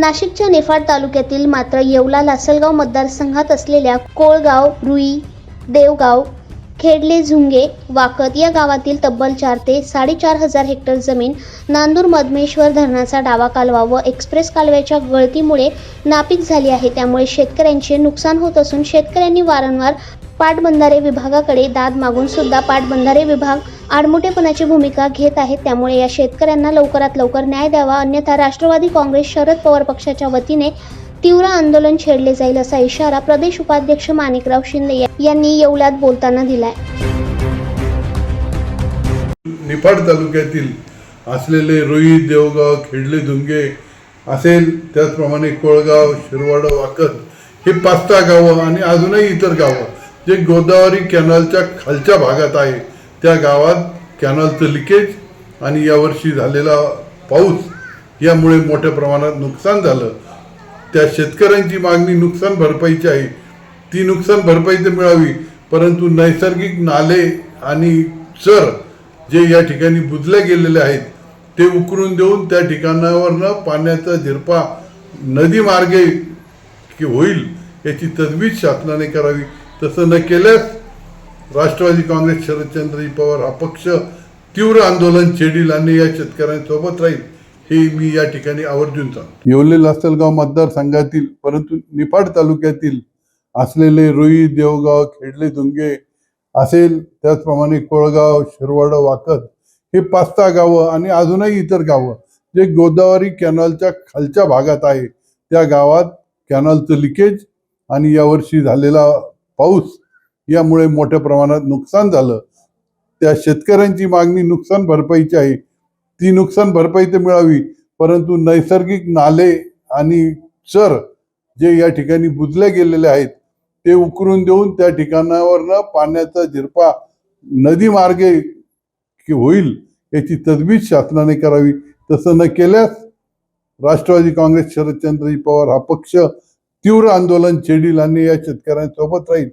नाशिकच्या निफाड तालुक्यातील मात्र येवला लासलगाव मतदारसंघात असलेल्या कोळगाव रुई देवगाव खेडले झुंगे वाकत या गावातील तब्बल चार ते साडेचार हजार हेक्टर जमीन नांदूर मधमेश्वर धरणाचा डावा कालवा व एक्सप्रेस कालव्याच्या गळतीमुळे नापीक झाली आहे. त्यामुळे शेतकऱ्यांचे नुकसान होत असून शेतकऱ्यांनी वारंवार पाटबंधारे विभागाकडे दाद मागून सुद्धा पाटबंधारे विभाग आडमुटेपणाची भूमिका घेत आहेत. त्यामुळे या शेतकऱ्यांना लवकरात लवकर न्याय द्यावा. अन्यथा राष्ट्रवादी काँग्रेस शरद पवार पक्षाच्या वतीने तीव्र आंदोलन छेडले जाईल असा इशारा प्रदेश उपाध्यक्ष माणिकराव शिंदे यांनी येवल्यात बोलताना दिलाय. निफाड तालुक्यातील असलेले रोई देवगाव खेडले धुंगे असेल त्याचप्रमाणे कोळगाव शिरवाड वाकद हे पाच सहा गावं आणि अजूनही इतर गावं जे गोदावरी कॅनलच्या खालच्या भागात आहे. त्या गावात कॅनॉलचं लिकेज आणि यावर्षी झालेला पाऊस यामुळे मोठ्या प्रमाणात नुकसान झालं. त्या शेतकऱ्यांची मागणी नुकसान भरपाईची आहे. ती नुकसान भरपाई तर मिळावी परंतु नैसर्गिक नाले आणि चर जे या ठिकाणी बुजले गेलेले आहेत ते उकरून देऊन त्या ठिकाणावरनं पाण्याचा झिरपा नदी मार्गे की होईल याची तजवीज शासनाने करावी. तसं न केल्यास राष्ट्रवादी काँग्रेस शरदचंद्रजी पवार हा पक्ष तीव्र आंदोलन छेडील आणि या शेतकऱ्यांसोबत राहील हे मी या ठिकाणी आवर्जून सांगतो. येवले लासलगाव मतदारसंघातील परंतु निफाड तालुक्यातील असलेले रुई देवगाव खेडले दुंगे असेल त्याचप्रमाणे कोळगाव शिरवाड वाकद हे पाच सहा गावं आणि अजूनही इतर गावं जे गोदावरी कॅनलच्या खालच्या भागात आहे त्या गावात कॅनलचं लिकेज आणि यावर्षी झालेला पाऊस यामुळे मोठ्या प्रमाणात नुकसान झालं. त्या शेतकऱ्यांची मागणी नुकसान भरपाईची आहे. ती नुकसान भरपाई तर मिळावी परंतु नैसर्गिक नाले आणि चर जे या ठिकाणी बुजले गेलेले आहेत ते उकरून देऊन त्या ठिकाणावरनं पाण्याचा झिरपा नदी मार्गे होईल याची तजवीज शासनाने करावी. तसं न केल्यास राष्ट्रवादी काँग्रेस शरदचंद्रजी पवार हा पक्ष तीव्र आंदोलन छेडील आणि या शेतकऱ्यांसोबत राहील.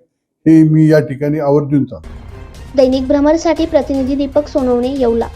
हे मी या ठिकाणी आवर्जून सांगतो दैनिक भ्रमरसाठी प्रतिनिधी दीपक सोनवणे येवला.